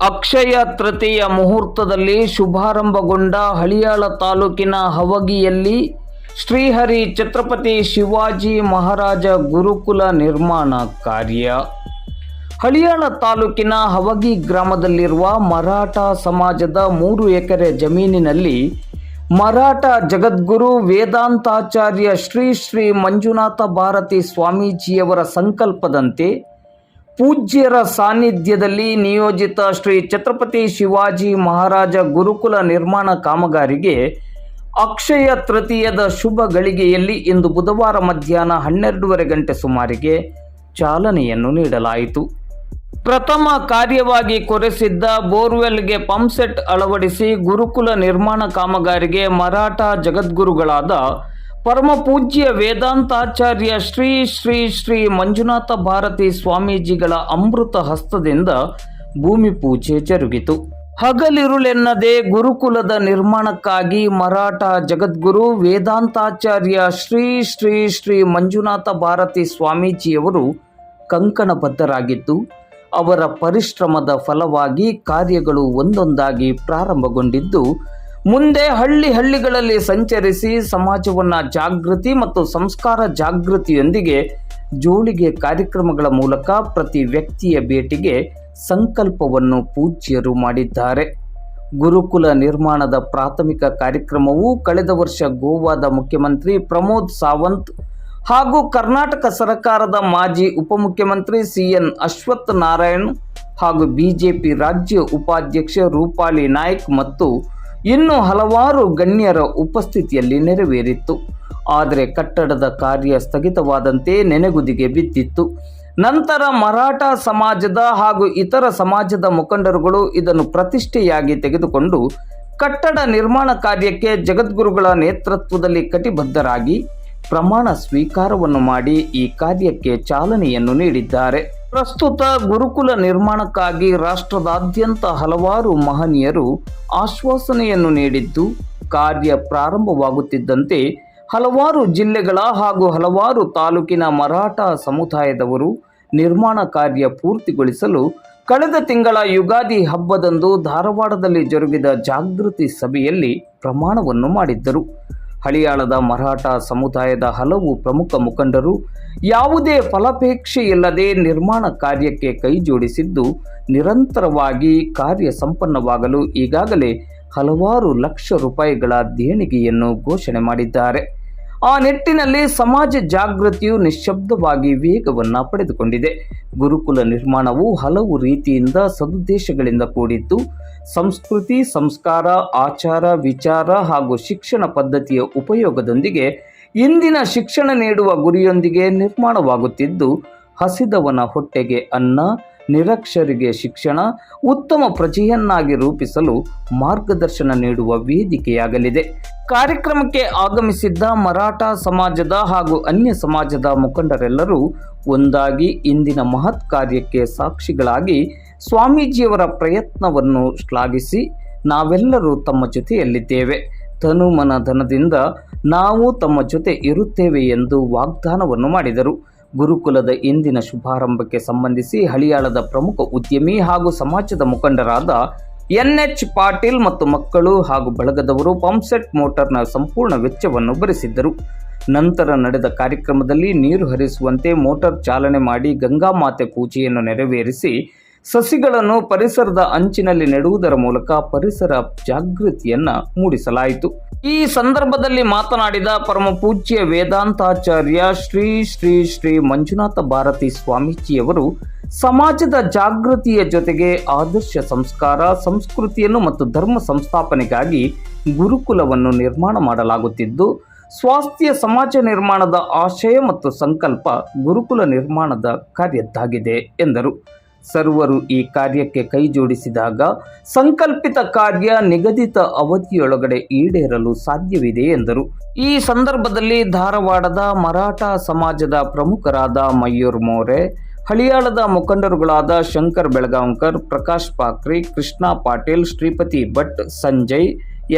ಅಕ್ಷಯ ತೃತೀಯ ಮುಹೂರ್ತದಲ್ಲಿ ಶುಭಾರಂಭಗೊಂಡ ಹಳಿಯಾಳ ತಾಲೂಕಿನ ಹವಗಿಯಲ್ಲಿ ಶ್ರೀಹರಿ ಛತ್ರಪತಿ ಶಿವಾಜಿ ಮಹಾರಾಜ ಗುರುಕುಲ ನಿರ್ಮಾಣ ಕಾರ್ಯ. ಹಳಿಯಾಳ ತಾಲೂಕಿನ ಹವಗಿ ಗ್ರಾಮದಲ್ಲಿರುವ ಮರಾಠ ಸಮಾಜದ ಮೂರು ಎಕರೆ ಜಮೀನಿನಲ್ಲಿ ಮರಾಠ ಜಗದ್ಗುರು ವೇದಾಂತಾಚಾರ್ಯ ಶ್ರೀ ಶ್ರೀ ಮಂಜುನಾಥ ಭಾರತಿ ಸ್ವಾಮೀಜಿಯವರ ಸಂಕಲ್ಪದಂತೆ ಪೂಜ್ಯರ ಸಾನ್ನಿಧ್ಯದಲ್ಲಿ ನಿಯೋಜಿತ ಶ್ರೀ ಛತ್ರಪತಿ ಶಿವಾಜಿ ಮಹಾರಾಜ ಗುರುಕುಲ ನಿರ್ಮಾಣ ಕಾಮಗಾರಿಗೆ ಅಕ್ಷಯ ತೃತೀಯದ ಶುಭ ಗಳಿಗೆಯಲ್ಲಿ ಇಂದು ಬುಧವಾರ ಮಧ್ಯಾಹ್ನ ಹನ್ನೆರಡೂವರೆ ಗಂಟೆ ಸುಮಾರಿಗೆ ಚಾಲನೆಯನ್ನು ನೀಡಲಾಯಿತು. ಪ್ರಥಮ ಕಾರ್ಯವಾಗಿ ಕೊರೆಸಿದ್ದ ಬೋರ್ವೆಲ್ಗೆ ಪಂಪ್ಸೆಟ್ ಅಳವಡಿಸಿ ಗುರುಕುಲ ನಿರ್ಮಾಣ ಕಾಮಗಾರಿಗೆ ಮರಾಠ ಜಗದ್ಗುರುಗಳಾದ ಪರಮ ಪೂಜ್ಯ ವೇದಾಂತಾಚಾರ್ಯ ಶ್ರೀ ಶ್ರೀ ಶ್ರೀ ಮಂಜುನಾಥ ಭಾರತಿ ಸ್ವಾಮೀಜಿಗಳ ಅಮೃತ ಹಸ್ತದಿಂದ ಭೂಮಿ ಪೂಜೆ ಜರುಗಿತು. ಹಗಲಿರುಳೆನ್ನದೆ ಗುರುಕುಲದ ನಿರ್ಮಾಣಕ್ಕಾಗಿ ಮರಾಠ ಜಗದ್ಗುರು ವೇದಾಂತಾಚಾರ್ಯ ಶ್ರೀ ಶ್ರೀ ಶ್ರೀ ಮಂಜುನಾಥ ಭಾರತಿ ಸ್ವಾಮೀಜಿಯವರು ಕಂಕಣಬದ್ಧರಾಗಿದ್ದು, ಅವರ ಪರಿಶ್ರಮದ ಫಲವಾಗಿ ಕಾರ್ಯಗಳು ಒಂದೊಂದಾಗಿ ಪ್ರಾರಂಭಗೊಂಡಿದ್ದು ಮುಂದೆ ಹಳ್ಳಿ ಹಳ್ಳಿಗಳಲ್ಲಿ ಸಂಚರಿಸಿ ಸಮಾಜವನ್ನು ಜಾಗೃತಿ ಮತ್ತು ಸಂಸ್ಕಾರ ಜಾಗೃತಿಯೊಂದಿಗೆ ಜೋಳಿಗೆ ಕಾರ್ಯಕ್ರಮಗಳ ಮೂಲಕ ಪ್ರತಿ ವ್ಯಕ್ತಿಯ ಭೇಟಿಗೆ ಸಂಕಲ್ಪವನ್ನು ಪೂಜ್ಯರು ಮಾಡಿದ್ದಾರೆ. ಗುರುಕುಲ ನಿರ್ಮಾಣದ ಪ್ರಾಥಮಿಕ ಕಾರ್ಯಕ್ರಮವು ಕಳೆದ ವರ್ಷ ಗೋವಾದ ಮುಖ್ಯಮಂತ್ರಿ ಪ್ರಮೋದ್ ಸಾವಂತ್ ಹಾಗೂ ಕರ್ನಾಟಕ ಸರ್ಕಾರದ ಮಾಜಿ ಉಪಮುಖ್ಯಮಂತ್ರಿ ಸಿ ಎನ್ ನಾರಾಯಣ್ ಹಾಗೂ ಬಿಜೆಪಿ ರಾಜ್ಯ ಉಪಾಧ್ಯಕ್ಷ ರೂಪಾಲಿ ನಾಯ್ಕ್ ಮತ್ತು ಇನ್ನು ಹಲವಾರು ಗಣ್ಯರ ಉಪಸ್ಥಿತಿಯಲ್ಲಿ ನೆರವೇರಿತ್ತು. ಆದರೆ ಕಟ್ಟಡದ ಕಾರ್ಯ ಸ್ಥಗಿತವಾದಂತೆ ನೆನೆಗುದಿಗೆ ಬಿದ್ದಿತ್ತು. ನಂತರ ಮರಾಠ ಸಮಾಜದ ಹಾಗೂ ಇತರ ಸಮಾಜದ ಮುಖಂಡರುಗಳು ಇದನ್ನು ಪ್ರತಿಷ್ಠೆಯಾಗಿ ತೆಗೆದುಕೊಂಡು ಕಟ್ಟಡ ನಿರ್ಮಾಣ ಕಾರ್ಯಕ್ಕೆ ಜಗದ್ಗುರುಗಳ ನೇತೃತ್ವದಲ್ಲಿ ಕಟಿಬದ್ಧರಾಗಿ ಪ್ರಮಾಣ ಸ್ವೀಕಾರವನ್ನು ಮಾಡಿ ಈ ಕಾರ್ಯಕ್ಕೆ ಚಾಲನೆಯನ್ನು ನೀಡಿದ್ದಾರೆ. ಪ್ರಸ್ತುತ ಗುರುಕುಲ ನಿರ್ಮಾಣಕ್ಕಾಗಿ ರಾಷ್ಟ್ರದಾದ್ಯಂತ ಹಲವಾರು ಮಹನೀಯರು ಆಶ್ವಾಸನೆಯನ್ನು ನೀಡಿದ್ದು, ಕಾರ್ಯ ಪ್ರಾರಂಭವಾಗುತ್ತಿದ್ದಂತೆ ಹಲವಾರು ಜಿಲ್ಲೆಗಳ ಹಾಗೂ ಹಲವಾರು ತಾಲೂಕಿನ ಮರಾಠ ಸಮುದಾಯದವರು ನಿರ್ಮಾಣ ಕಾರ್ಯ ಪೂರ್ತಿಗೊಳಿಸಲು ಕಳೆದ ತಿಂಗಳ ಯುಗಾದಿ ಹಬ್ಬದಂದು ಧಾರವಾಡದಲ್ಲಿ ಜರುಗಿದ ಜಾಗೃತಿ ಸಭೆಯಲ್ಲಿ ಪ್ರಮಾಣವನ್ನು ಮಾಡಿದ್ದರು. ಹಳಿಯಾಳದ ಮರಾಠ ಸಮುದಾಯದ ಹಲವು ಪ್ರಮುಖ ಮುಖಂಡರು ಯಾವುದೇ ಫಲಾಪೇಕ್ಷೆಯಿಲ್ಲದೆ ನಿರ್ಮಾಣ ಕಾರ್ಯಕ್ಕೆ ಕೈಜೋಡಿಸಿದ್ದು ನಿರಂತರವಾಗಿ ಕಾರ್ಯ ಸಂಪನ್ನವಾಗಲು ಈಗಾಗಲೇ ಹಲವಾರು ಲಕ್ಷ ರೂಪಾಯಿಗಳ ದೇಣಿಗೆಯನ್ನು ಘೋಷಣೆ ಮಾಡಿದ್ದಾರೆ. ಆ ನಿಟ್ಟಿನಲ್ಲಿ ಸಮಾಜ ಜಾಗೃತಿಯು ನಿಶ್ಶಬ್ದವಾಗಿ ವೇಗವನ್ನು ಪಡೆದುಕೊಂಡಿದೆ. ಗುರುಕುಲ ನಿರ್ಮಾಣವು ಹಲವು ರೀತಿಯಿಂದ ಸದುದ್ದೇಶಗಳಿಂದ ಕೂಡಿದ್ದು, ಸಂಸ್ಕೃತಿ, ಸಂಸ್ಕಾರ, ಆಚಾರ, ವಿಚಾರ ಹಾಗೂ ಶಿಕ್ಷಣ ಪದ್ಧತಿಯ ಉಪಯೋಗದೊಂದಿಗೆ ಇಂದಿನ ಶಿಕ್ಷಣ ನೀಡುವ ಗುರಿಯೊಂದಿಗೆ ನಿರ್ಮಾಣವಾಗುತ್ತಿದ್ದು, ಹಸಿದವನ ಹೊಟ್ಟೆಗೆ ಅನ್ನ ನಿರಕ್ಷರಿಗೆ ಶಿಕ್ಷಣ ಉತ್ತಮ ಪ್ರಜೆಯನ್ನಾಗಿ ರೂಪಿಸಲು ಮಾರ್ಗದರ್ಶನ ನೀಡುವ ವೇದಿಕೆಯಾಗಲಿದೆ. ಕಾರ್ಯಕ್ರಮಕ್ಕೆ ಆಗಮಿಸಿದ್ದ ಮರಾಠ ಸಮಾಜದ ಹಾಗೂ ಅನ್ಯ ಸಮಾಜದ ಮುಖಂಡರೆಲ್ಲರೂ ಒಂದಾಗಿ ಇಂದಿನ ಮಹತ್ ಕಾರ್ಯಕ್ಕೆ ಸಾಕ್ಷಿಗಳಾಗಿ ಸ್ವಾಮೀಜಿಯವರ ಪ್ರಯತ್ನವನ್ನು ಶ್ಲಾಘಿಸಿ ನಾವೆಲ್ಲರೂ ತಮ್ಮ ಜೊತೆಯಲ್ಲಿದ್ದೇವೆ. ಧನುಮನ ಧನದಿಂದ ನಾವು ತಮ್ಮ ಜೊತೆ ಇರುತ್ತೇವೆ ಎಂದು ವಾಗ್ದಾನವನ್ನು ಮಾಡಿದರು. ಗುರುಕುಲದ ಇಂದಿನ ಶುಭಾರಂಭಕ್ಕೆ ಸಂಬಂಧಿಸಿ ಹಳಿಯಾಳದ ಪ್ರಮುಖ ಉದ್ಯಮಿ ಹಾಗೂ ಸಮಾಜದ ಮುಖಂಡರಾದ ಎನ್ ಎಚ್ ಪಾಟೀಲ್ ಮತ್ತು ಮಕ್ಕಳು ಹಾಗೂ ಬಳಗದವರು ಪಂಪ್ಸೆಟ್ ಮೋಟಾರ್ನ ಸಂಪೂರ್ಣ ವೆಚ್ಚವನ್ನು ಭರಿಸಿದ್ದರು. ನಂತರ ನಡೆದ ಕಾರ್ಯಕ್ರಮದಲ್ಲಿ ನೀರು ಹರಿಸುವಂತೆ ಮೋಟಾರ್ ಚಾಲನೆ ಮಾಡಿ ಗಂಗಾಮಾತೆ ಪೂಜೆಯನ್ನು ನೆರವೇರಿಸಿ ಸಸಿಗಳನ್ನು ಪರಿಸರದ ಅಂಚಿನಲ್ಲಿ ನೆಡುವುದರ ಮೂಲಕ ಪರಿಸರ ಜಾಗೃತಿಯನ್ನ ಮೂಡಿಸಲಾಯಿತು. ಈ ಸಂದರ್ಭದಲ್ಲಿ ಮಾತನಾಡಿದ ಪರಮ ಪೂಜ್ಯ ವೇದಾಂತಾಚಾರ್ಯ ಶ್ರೀ ಶ್ರೀ ಶ್ರೀ ಮಂಜುನಾಥ ಭಾರತಿ ಸ್ವಾಮೀಜಿಯವರು, ಸಮಾಜದ ಜಾಗೃತಿಯ ಜೊತೆಗೆ ಆದರ್ಶ ಸಂಸ್ಕಾರ, ಸಂಸ್ಕೃತಿಯನ್ನು ಮತ್ತು ಧರ್ಮ ಸಂಸ್ಥಾಪನೆಗಾಗಿ ಗುರುಕುಲವನ್ನು ನಿರ್ಮಾಣ ಮಾಡಲಾಗುತ್ತಿದ್ದು, ಸ್ವಾಸ್ಥ್ಯ, ಸಮಾಜ ನಿರ್ಮಾಣದ ಆಶಯ ಮತ್ತು ಸಂಕಲ್ಪ ಗುರುಕುಲ ನಿರ್ಮಾಣದ ಕಾರ್ಯದ್ದಾಗಿದೆ ಎಂದರು. ಸರ್ವರು ಈ ಕಾರ್ಯಕ್ಕೆ ಕೈ ಜೋಡಿಸಿದಾಗ ಸಂಕಲ್ಪಿತ ಕಾರ್ಯ ನಿಗದಿತ ಅವಧಿಯೊಳಗಡೆ ಈಡೇರಲು ಸಾಧ್ಯವಿದೆ ಎಂದರು. ಈ ಸಂದರ್ಭದಲ್ಲಿ ಧಾರವಾಡದ ಮರಾಠ ಸಮಾಜದ ಪ್ರಮುಖರಾದ ಮಯೂರ್ ಮೋರೆ, ಹಳಿಯಾಳದ ಮುಖಂಡರುಗಳಾದ ಶಂಕರ್ ಬೆಳಗಾಂಕರ್ ಪ್ರಕಾಶ್ ಪಾಕ್ರಿ, ಕೃಷ್ಣ ಪಾಟೀಲ್, ಶ್ರೀಪತಿ ಭಟ್, ಸಂಜಯ್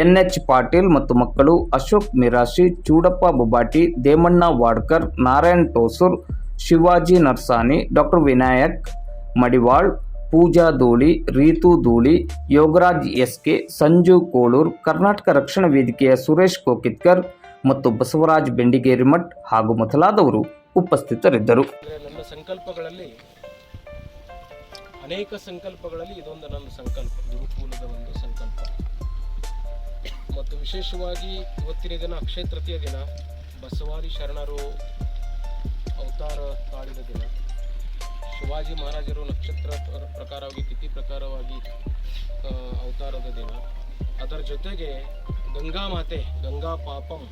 ಎನ್ ಎಚ್ ಪಾಟೀಲ್ ಮತ್ತು ಮಕ್ಕಳು Ashok Mirashi, Choodappa Bobati Demanna Wadkar, Narayan Tosur, Shivaji Narsani, doctor Vinayak Madival, Pooja Dhuli, Ritu Dhuli, Yogaraj S K Sanju Kolur, Karnataka Rakshana ವೇದಿಕೆಯ ಸುರೇಶ್ ಕೋಕಿತ್ಕರ್ ಮತ್ತು ಬಸವರಾಜ್ ಬೆಂಡಿಗೇರಿ ಮಠ್ ಹಾಗೂ ಮೊದಲಾದವರು ಉಪಸ್ಥಿತರಿದ್ದರು. ಸಂಕಲ್ಪಗಳಲ್ಲಿ, ಅನೇಕ ಸಂಕಲ್ಪಗಳಲ್ಲಿ ಇದೊಂದು ನನ್ನ ಸಂಕಲ್ಪ, ಗುರುಕುಲದ ಒಂದು ಸಂಕಲ್ಪ. ಮತ್ತು ವಿಶೇಷವಾಗಿ ಇವತ್ತಿನ ದಿನ ಅಕ್ಷಯ ತೃತೀಯ ದಿನ, ಬಸವಾದಿ ಶರಣರು ಅವತಾರ ತಾಳಿದ ದಿನ. ಶಿವಾಜಿ ಮಹಾರಾಜರು ನಕ್ಷತ್ರ ಪ್ರಕಾರವಾಗಿ, ತಿಥಿ ಪ್ರಕಾರವಾಗಿ ಅವತಾರದ ದಿನ. ಅದರ ಜೊತೆಗೆ ಗಂಗಾ ಮಾತೆ, ಗಂಗಾ ಪಾಪಂ,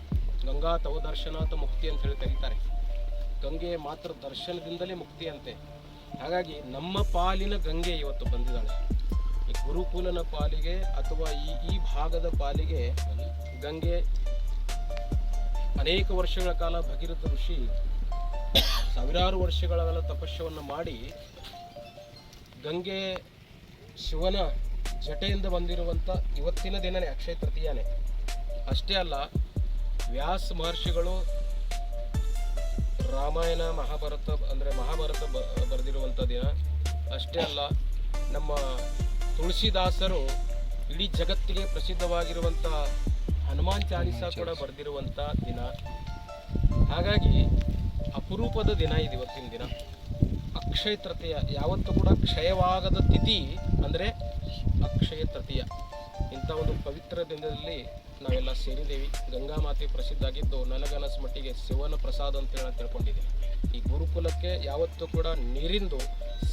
ಗಂಗಾ ತವ ದರ್ಶನಾಥ ಮುಕ್ತಿ ಅಂತ ಹೇಳಿ ಕರೀತಾರೆ. ಗಂಗೆ ಮಾತ್ರ ದರ್ಶನದಿಂದಲೇ ಮುಕ್ತಿ ಅಂತೆ ಹಾಗಾಗಿ ನಮ್ಮ ಪಾಲಿನ ಗಂಗೆ ಇವತ್ತು ಬಂದಿದ್ದಾಳೆ. ಈ ಗುರುಕುಲನ ಪಾಲಿಗೆ ಅಥವಾ ಈ ಈ ಭಾಗದ ಪಾಲಿಗೆ ಗಂಗೆ ಅನೇಕ ವರ್ಷಗಳ ಕಾಲ ಭಗೀರಥ ಋಷಿ ಸಾವಿರಾರು ವರ್ಷಗಳ ಕಾಲ ತಪಸ್ಸವನ್ನು ಮಾಡಿ ಗಂಗೆ ಶಿವನ ಜಟೆಯಿಂದ ಬಂದಿರುವಂಥ ಇವತ್ತಿನ ದಿನನೇ ಅಕ್ಷಯ ತೃತೀಯನೇ. ಅಷ್ಟೇ ಅಲ್ಲ, ವ್ಯಾಸ ಮಹರ್ಷಿಗಳು ರಾಮಾಯಣ, ಮಹಾಭಾರತ ಅಂದರೆ ಮಹಾಭಾರತ ಬ, ಬರೆದಿರುವಂಥ ದಿನ. ಅಷ್ಟೇ ಅಲ್ಲ, ನಮ್ಮ ತುಳಸಿದಾಸರು ಇಡೀ ಜಗತ್ತಿಗೆ ಪ್ರಸಿದ್ಧವಾಗಿರುವಂಥ ಹನುಮಾನ್ ಚಾಲಿಸ ಕೂಡ ಬರೆದಿರುವಂಥ ದಿನ. ಹಾಗಾಗಿ ಅಪರೂಪದ ದಿನ ಇದು ಇವತ್ತಿನ ದಿನ. ಅಕ್ಷಯ ತೃತೀಯ. ಯಾವತ್ತೂ ಕೂಡ ಕ್ಷಯವಾಗದ ತಿಥಿ ಅಂದರೆ ಅಕ್ಷಯ ತೃತೀಯ. ಇಂಥ ಒಂದು ಪವಿತ್ರ ದಿನದಲ್ಲಿ ನಾವೆಲ್ಲ ಸೇರಿದ್ದೇವೆ ಗಂಗಾ ಮಾತೆ ಪ್ರಸಿದ್ಧ ಆಗಿದ್ದು ನನಗನಸ್ ಮಟ್ಟಿಗೆ ಶಿವನ ಪ್ರಸಾದ ಅಂತ ಹೇಳಿ ತಿಳ್ಕೊಂಡಿದ್ದೀನಿ ಈ ಗುರುಕುಲಕ್ಕೆ ಯಾವತ್ತೂ ಕೂಡ ನೀರಿಂದು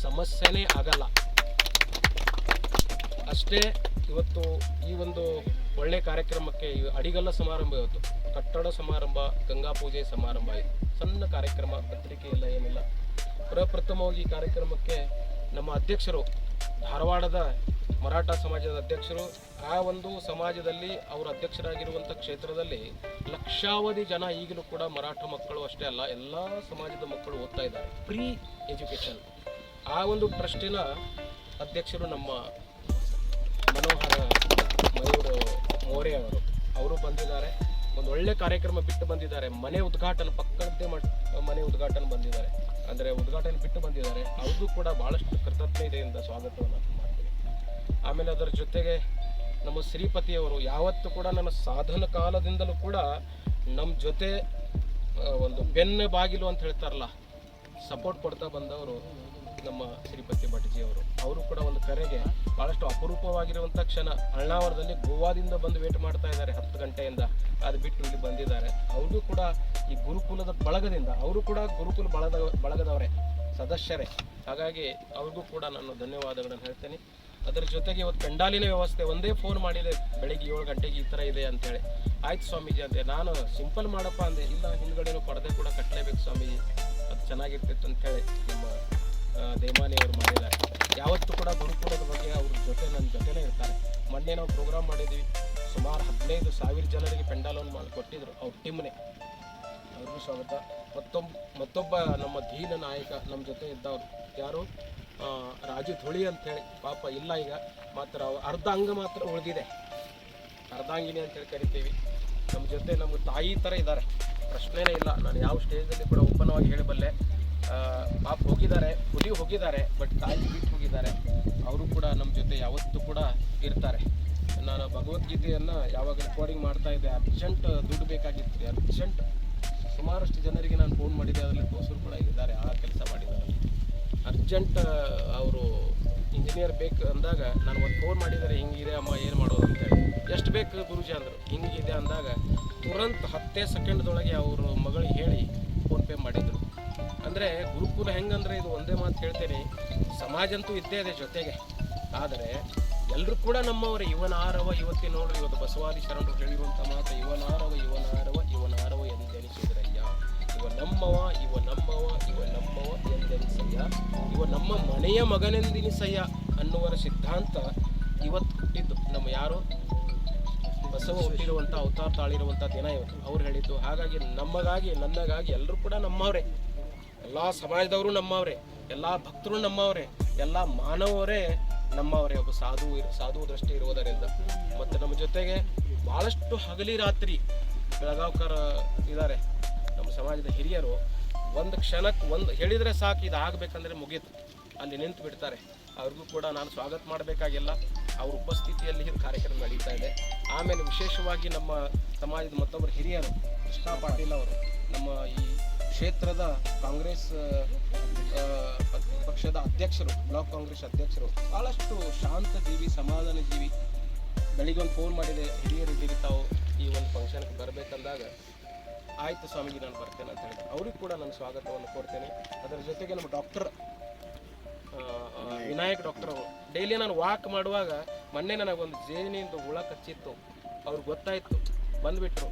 ಸಮಸ್ಯೆನೇ ಆಗಲ್ಲ. ಅಷ್ಟೇ ಇವತ್ತು ಈ ಒಂದು ಒಳ್ಳೆ ಕಾರ್ಯಕ್ರಮಕ್ಕೆ ಅಡಿಗಲ್ಲ ಸಮಾರಂಭ ಇವತ್ತು. ಕಟ್ಟಡ ಸಮಾರಂಭ, ಗಂಗಾ ಪೂಜೆ ಸಮಾರಂಭ ಇದು. ಸಣ್ಣ ಕಾರ್ಯಕ್ರಮ, ಪತ್ರಿಕೆ ಇಲ್ಲ, ಏನಿಲ್ಲ. ಪ್ರಪ್ರಥಮವಾಗಿ ಈ ಕಾರ್ಯಕ್ರಮಕ್ಕೆ ನಮ್ಮ ಅಧ್ಯಕ್ಷರು, ಧಾರವಾಡದ ಮರಾಠ ಸಮಾಜದ ಅಧ್ಯಕ್ಷರು, ಆ ಒಂದು ಸಮಾಜದಲ್ಲಿ ಅವರು ಅಧ್ಯಕ್ಷರಾಗಿರುವಂಥ ಕ್ಷೇತ್ರದಲ್ಲಿ ಲಕ್ಷಾವಧಿ ಜನ ಈಗಲೂ ಕೂಡ ಮರಾಠ ಮಕ್ಕಳು ಅಷ್ಟೇ ಅಲ್ಲ, ಎಲ್ಲ ಸಮಾಜದ ಮಕ್ಕಳು ಓದ್ತಾ ಇದ್ದಾರೆ ಫ್ರೀ ಎಜುಕೇಷನ್. ಆ ಒಂದು ಟ್ರಸ್ಟಿನ ಅಧ್ಯಕ್ಷರು ನಮ್ಮ ಮನೋಹರ ಮಯೂರ್ ಮೋರೆ ಅವರು. ಅವರು ಬಂದಿದ್ದಾರೆ. ಒಂದು ಒಳ್ಳೆ ಕಾರ್ಯಕ್ರಮ ಬಿಟ್ಟು ಬಂದಿದ್ದಾರೆ. ಮನೆ ಉದ್ಘಾಟನೆ ಪಕ್ಕದ್ದೇ ಮನೆ ಉದ್ಘಾಟನೆ ಬಂದಿದ್ದಾರೆ. ಅಂದರೆ ಉದ್ಘಾಟನೆ ಬಿಟ್ಟು ಬಂದಿದ್ದಾರೆ. ಅವ್ರಿಗೂ ಕೂಡ ಭಾಳಷ್ಟು ಕೃತಜ್ಞತೆಯಿಂದ ಸ್ವಾಗತವನ್ನು ಮಾಡ್ತೀನಿ. ಆಮೇಲೆ ಅದರ ಜೊತೆಗೆ ನಮ್ಮ ಶ್ರೀಪತಿಯವರು ಯಾವತ್ತೂ ಕೂಡ ನನ್ನ ಸಾಧನ ಕಾಲದಿಂದಲೂ ಕೂಡ ನಮ್ಮ ಜೊತೆ ಒಂದು ಬೆನ್ನ ಬಾಗಿಲು ಅಂತ ಹೇಳ್ತಾರಲ್ಲ ಸಪೋರ್ಟ್ ಕೊಡ್ತಾ ಬಂದವರು. ನಮ್ಮ ಶ್ರೀಪತಿ ಭಟ್ಜಿ ಅವರು ಕೂಡ ಒಂದು ಕರೆಗೆ ಬಹಳಷ್ಟು ಅಪರೂಪವಾಗಿರುವಂಥ ಕ್ಷಣ. ಅಳ್ನಾವರದಲ್ಲಿ ಗೋವಾದಿಂದ ಬಂದು ವೇಟ್ ಮಾಡ್ತಾ ಇದ್ದಾರೆ ಹತ್ತು ಗಂಟೆಯಿಂದ. ಅದು ಬಿಟ್ಟು ಇಲ್ಲಿ ಬಂದಿದ್ದಾರೆ. ಅವರು ಕೂಡ ಈ ಗುರುಕುಲದ ಬಳಗದಿಂದ, ಅವರು ಕೂಡ ಗುರುಕುಲ ಬಳಗ, ಬಳಗದವರೇ, ಸದಸ್ಯರೇ. ಹಾಗಾಗಿ ಅವ್ರಿಗೂ ಕೂಡ ನಾನು ಧನ್ಯವಾದಗಳನ್ನು ಹೇಳ್ತೇನೆ. ಅದರ ಜೊತೆಗೆ ಇವತ್ತು ಪೆಂಡಾಲಿನ ವ್ಯವಸ್ಥೆ ಒಂದೇ ಫೋನ್ ಮಾಡಿದೆ. ಬೆಳಿಗ್ಗೆ ಏಳು ಗಂಟೆಗೆ ಈ ಥರ ಇದೆ ಅಂತೇಳಿ. ಆಯ್ತು ಸ್ವಾಮೀಜಿ ಅಂತೆ ನಾನು ಸಿಂಪಲ್ ಮಾಡಪ್ಪ ಅಂದೆ. ಇಲ್ಲ, ಹಿಂದ್ಗಡೆನೂ ಪರದೆ ಕೂಡ ಕಟ್ಟಲೇಬೇಕು ಸ್ವಾಮೀಜಿ. ಅದು ಚೆನ್ನಾಗಿರ್ತಿತ್ತು ಅಂತೇಳಿ ನಮ್ಮ ದೇಮಾನಿ ಅವರು ಮಾಡಿದ್ದಾರೆ ಯಾವತ್ತೂ ಕೂಡ ಗುರುಕುಲದ ಬಗ್ಗೆ ಅವ್ರ ಜೊತೆ ನನ್ನ ಜೊತೆನೇ ಇರ್ತಾರೆ. ಮೊನ್ನೆ ನಾವು ಪ್ರೋಗ್ರಾಮ್ ಮಾಡಿದ್ವಿ. ಸುಮಾರು ಹದಿನೈದು ಸಾವಿರ ಜನರಿಗೆ ಪೆಂಡಾಲೋನ್ ಮಾಡಿ ಕೊಟ್ಟಿದ್ರು ಅವ್ರ ಟೀಮ್ನೇ ಅವ್ರಿಗೂ ಸ್ವಾಗತ. ಮತ್ತೊಬ್ಬ ಮತ್ತೊಬ್ಬ ನಮ್ಮ ಧೀನ ನಾಯಕ ನಮ್ಮ ಜೊತೆ ಇದ್ದವರು. ಯಾರು? ರಾಜು ಧುಳಿ ಅಂತೇಳಿ. ಪಾಪ ಇಲ್ಲ ಈಗ. ಮಾತ್ರ ಅರ್ಧ ಅಂಗ ಮಾತ್ರ ಉಳಿದಿದೆ. ಅರ್ಧಾಂಗಿನಿ ಅಂತೇಳಿ ಕರಿತೀವಿ. ನಮ್ಮ ಜೊತೆ ನಮ್ಮ ತಾಯಿ ಥರ ಇದ್ದಾರೆ ಪ್ರಶ್ನೆನೇ ಇಲ್ಲ. ನಾನು ಯಾವ ಸ್ಟೇಜಲ್ಲಿ ಕೂಡ ಓಪನ್ವಾಗಿ ಹೇಳಬಲ್ಲೆ ಪಾಪ ಹೋಗಿದ್ದಾರೆ ಹುಲಿ ಹೋಗಿದ್ದಾರೆ ಬಟ್ ತಾಯಿ ಬಿಟ್ಟು ಹೋಗಿದ್ದಾರೆ. ಅವರು ಕೂಡ ನಮ್ಮ ಜೊತೆ ಯಾವತ್ತೂ ಕೂಡ ಇರ್ತಾರೆ. ನಾನು ಭಗವದ್ಗೀತೆಯನ್ನು ಯಾವಾಗ ರೆಕಾರ್ಡಿಂಗ್ ಮಾಡ್ತಾ ಇದ್ದೆ, ಅರ್ಜೆಂಟ್ ದುಡ್ಡು ಬೇಕಾಗಿತ್ತು. ಅರ್ಜೆಂಟ್ ಸುಮಾರಷ್ಟು ಜನರಿಗೆ ನಾನು ಫೋನ್ ಮಾಡಿದ್ದೆ, ಅದರಲ್ಲಿ ದೋಸರು ಕೂಡ ಇದ್ದಾರೆ, ಆ ಕೆಲಸ ಮಾಡಿದ್ದಾರೆ. ಅರ್ಜೆಂಟ್ ಅವರು ಇಂಜಿನಿಯರ್ ಬೇಕು ಅಂದಾಗ ನಾನು ಒಂದು ಫೋನ್ ಮಾಡಿದರೆ ಹಿಂಗಿದೆ ಅಮ್ಮ, ಏನು ಮಾಡೋದು? ಅಂತೇಳಿ ಎಷ್ಟು ಬೇಕು ಗುರುಜಿ? ಅಂದರು. ಹಿಂಗಿದೆ ಅಂದಾಗ ತುರಂತ ಹತ್ತೇ ಸೆಕೆಂಡ್ದೊಳಗೆ ಅವರು ಮಗಳಿಗೆ ಹೇಳಿ ಫೋನ್ಪೇ ಮಾಡಿದರು. ಅಂದರೆ ಗುರುಕುಲ ಹೆಂಗಂದ್ರೆ ಇದು ಒಂದೇ ಮಾತು ಹೇಳ್ತೇನೆ. ಸಮಾಜ ಅಂತೂ ಇದ್ದೇ ಇದೆ ಜೊತೆಗೆ. ಆದರೆ ಎಲ್ಲರೂ ಕೂಡ ನಮ್ಮವರೇ ಇವನಾರವ ಇವತ್ತಿನ ನೋಡ್ರಿ, ಇವತ್ತು ಬಸವಾದಿ ಶರಣರು ಹೇಳಿರುವಂಥ ಮಾತು ಇವನಾರವ ಇವನಾರವ ಇವನಾರವ ಎಂದೆನಿಸಿದ್ರಯ್ಯ. ಇವ ನಮ್ಮವ ಇವ ನಮ್ಮವ ಇವ ನಮ್ಮವ ಎಂದೆನಿಸಯ್ಯ. ಇವ ನಮ್ಮ ಮನೆಯ ಮಗನೆಂದೆನಿಸಯ್ಯ ಅನ್ನುವರ ಸಿದ್ಧಾಂತ ಇವತ್ತು ಹುಟ್ಟಿದ್ದು. ನಮ್ಮ ಯಾರು? ಬಸವ ಹುಟ್ಟಿರುವಂಥ ಅವತಾರ ತಾಳಿರುವಂಥ ದಿನ ಇವತ್ತು. ಅವ್ರು ಹೇಳಿದ್ದು ಹಾಗಾಗಿ ನಮಗಾಗಿ ನನ್ನಗಾಗಿ ಎಲ್ಲರೂ ಕೂಡ ನಮ್ಮವರೇ. ಎಲ್ಲ ಸಮಾಜದವರು ನಮ್ಮವರೇ, ಎಲ್ಲ ಭಕ್ತರು ನಮ್ಮವರೇ, ಎಲ್ಲ ಮಾನವರೇ ನಮ್ಮವರೇ. ಒಬ್ಬ ಸಾಧು ಸಾಧು ದೃಷ್ಟಿ ಇರುವುದರಿಂದ. ಮತ್ತು ನಮ್ಮ ಜೊತೆಗೆ ಭಾಳಷ್ಟು ಹಗಲಿ ರಾತ್ರಿ ಬೆಳಗಾವ್ಕರ ಇದ್ದಾರೆ ನಮ್ಮ ಸಮಾಜದ ಹಿರಿಯರು ಒಂದು ಕ್ಷಣಕ್ಕೆ ಒಂದು ಹೇಳಿದರೆ ಸಾಕು, ಇದು ಆಗಬೇಕಂದ್ರೆ ಮುಗೀತು. ಅಲ್ಲಿ ನಿಂತು ಬಿಡ್ತಾರೆ. ಅವ್ರಿಗೂ ಕೂಡ ನಾನು ಸ್ವಾಗತ ಮಾಡಬೇಕಾಗಿಲ್ಲ. ಅವ್ರ ಉಪಸ್ಥಿತಿಯಲ್ಲಿ ಇದು ಕಾರ್ಯಕ್ರಮ ನಡೀತಾ ಇದೆ. ಆಮೇಲೆ ವಿಶೇಷವಾಗಿ ನಮ್ಮ ಸಮಾಜದ ಮತ್ತೊಬ್ಬರು ಹಿರಿಯರು, ಕೃಷ್ಣ ಪಾಟೀಲ್ ಅವರು, ನಮ್ಮ ಈ ಕ್ಷೇತ್ರದ ಕಾಂಗ್ರೆಸ್ ಪಕ್ಷದ ಅಧ್ಯಕ್ಷರು, ಬ್ಲಾಕ್ ಕಾಂಗ್ರೆಸ್ ಅಧ್ಯಕ್ಷರು ಭಾಳಷ್ಟು ಶಾಂತ ಜೀವಿ, ಸಮಾಧಾನ ಜೀವಿ. ಬೆಳಿಗ್ಗೆ ಒಂದು ಫೋನ್ ಮಾಡಿದೆ, ಹಿರಿಯರು ಇದ್ದೀರಿ ತಾವು, ಈ ಒಂದು ಫಂಕ್ಷನ್ಗೆ ಬರಬೇಕಂದಾಗ ಆಯಿತು ಸ್ವಾಮೀಜಿ, ನಾನು ಬರ್ತೇನೆ ಅಂತ ಹೇಳಿದ್ರು. ಅವ್ರಿಗೆ ಕೂಡ ನಾನು ಸ್ವಾಗತವನ್ನು ಕೊಡ್ತೇನೆ ಅದರ ಜೊತೆಗೆ ನಮ್ಮ ಡಾಕ್ಟರ್ ವಿನಾಯಕ್ ಡಾಕ್ಟರ್ ಅವರು. ಡೈಲಿ ನಾನು ವಾಕ್ ಮಾಡುವಾಗ ಮೊನ್ನೆ ನನಗೊಂದು ಜೇನಿಂದ ಹುಳ ಕಚ್ಚಿತ್ತು. ಅವ್ರಿಗೆ ಗೊತ್ತಾಯಿತು. ಬಂದುಬಿಟ್ರು.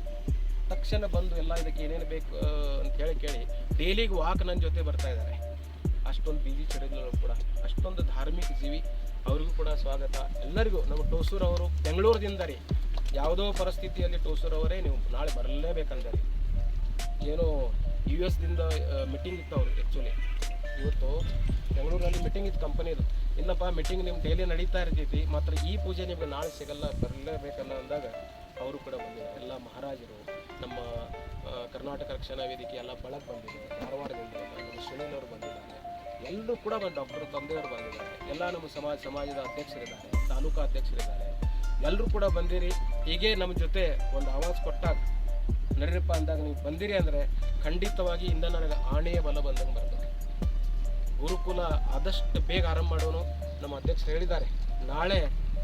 ತಕ್ಷಣ ಬಂದು ಎಲ್ಲ ಇದಕ್ಕೆ ಏನೇನು ಬೇಕು ಅಂತ ಹೇಳಿ ಕೇಳಿ, ಡೈಲಿಗೆ ವಾಕ್ ನನ್ನ ಜೊತೆ ಬರ್ತಾ ಇದ್ದಾರೆ. ಅಷ್ಟೊಂದು ಬಿಜಿ ಚರಿದ್ರು ಕೂಡ, ಅಷ್ಟೊಂದು ಧಾರ್ಮಿಕ ಜೀವಿ, ಅವರಿಗೂ ಕೂಡ ಸ್ವಾಗತ. ಎಲ್ಲರಿಗೂ, ನಮ್ಮ ಟೋಸೂರು ಅವರು, ಬೆಂಗಳೂರದಿಂದ ರೀ. ಯಾವುದೋ ಪರಿಸ್ಥಿತಿಯಲ್ಲಿ ಟೋಸೂರು ಅವರೇ, ನೀವು ನಾಳೆ ಬರಲೇಬೇಕಂದರೆ ಏನೋ ಯು ಎಸ್ದಿಂದ ಮೀಟಿಂಗ್ ಇತ್ತು ಅವ್ರಿಗೆ ಆ್ಯಕ್ಚುಲಿ ಇವತ್ತು ಬೆಂಗಳೂರಲ್ಲಿ ಮೀಟಿಂಗ್ ಇತ್ತು ಕಂಪನಿದು ಇಲ್ಲಪ್ಪ ಮೀಟಿಂಗ್ ನಿಮ್ಮ ಡೈಲಿ ನಡೀತಾ ಇರ್ತೈತಿ, ಮಾತ್ರ ಈ ಪೂಜೆ ನಿಮ್ಗೆ ನಾಳೆ ಸಿಗಲ್ಲ, ಬರಲೇಬೇಕಲ್ಲ ಅಂದಾಗ ಅವರು ಕೂಡ ಬಂದಿದ್ದಾರೆ ಎಲ್ಲ ಮಹಾರಾಜರು, ನಮ್ಮ ಕರ್ನಾಟಕ ರಕ್ಷಣಾ ವೇದಿಕೆ ಎಲ್ಲ ಬಳಕ್ ಬಂದಿದ್ದಾರೆ ಧಾರವಾಡದಿಂದ ನಮ್ಮ ಅವರು ಬಂದಿದ್ದಾರೆ. ಎಲ್ಲರೂ ಕೂಡ ಡಾಕ್ಟರ್, ತಂದೆಯವರು ಬಂದಿದ್ದಾರೆ. ಎಲ್ಲ ನಮ್ಮ ಸಮಾಜ, ಸಮಾಜದ ಅಧ್ಯಕ್ಷರಿದ್ದಾರೆ, ತಾಲೂಕಾ ಅಧ್ಯಕ್ಷರಿದ್ದಾರೆ. ಎಲ್ಲರೂ ಕೂಡ ಬಂದಿರಿ. ಹೀಗೆ ನಮ್ಮ ಜೊತೆ ಒಂದು ಆವಾಜ್ ಕೊಟ್ಟಾಗ, ನಡೀರಪ್ಪ ಅಂದಾಗ ನೀವು ಬಂದಿರಿ ಅಂದರೆ ಖಂಡಿತವಾಗಿ ಇಂದ ನನಗೆ ಆಣೆಯ ಬಲ ಬಂದಂಗೆ ಬರ್ತದೆ. ಗುರುಕುಲ ಆದಷ್ಟು ಬೇಗ ಆರಂಭ ಮಾಡೋನು ನಮ್ಮ ಅಧ್ಯಕ್ಷರು ಹೇಳಿದ್ದಾರೆ. ನಾಳೆ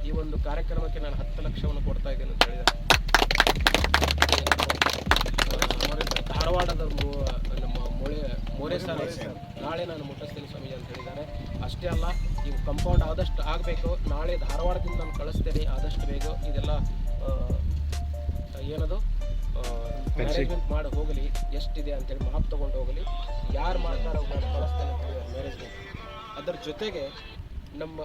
ಈ ಒಂದು ಕಾರ್ಯಕ್ರಮಕ್ಕೆ ನಾನು ಹತ್ತು ಲಕ್ಷವನ್ನು ಕೊಡ್ತಾ ಇದ್ದೇನೆ ಅಂತ ಹೇಳಿದ್ದಾರೆ. ಧಾರವಾಡದ ನಮ್ಮ ಮೊಳೆ ಮೋರೆ ಸರ್ ನಾಳೆ ನಾನು ಮುಟ್ಟಿಸ್ತೀನಿ ಸ್ವಾಮಿ ಅಂತ ಹೇಳಿದ್ದಾರೆ. ಅಷ್ಟೇ ಅಲ್ಲ ಈ ಕಂಪೌಂಡ್ ಆದಷ್ಟು ಆಗಬೇಕು. ನಾಳೆ ಧಾರವಾಡದಿಂದ ನಾನು ಕಳಿಸ್ತೇನೆ ಆದಷ್ಟು ಬೇಗ. ಇದೆಲ್ಲ ಏನದು? ಮ್ಯಾನೇಜ್ಮೆಂಟ್ ಮಾಡಿ ಹೋಗಲಿ, ಎಷ್ಟಿದೆ ಅಂತೇಳಿ ಮಾಪ್ ತಗೊಂಡು ಹೋಗಲಿ. ಯಾರು ಮಾಡ್ತಾರೋ ಅವ್ರನ್ನ ಕಳಿಸ್ತಾನೆ ಮ್ಯಾನೇಜ್ಮೆಂಟ್ ಅದರ ಜೊತೆಗೆ ನಮ್ಮ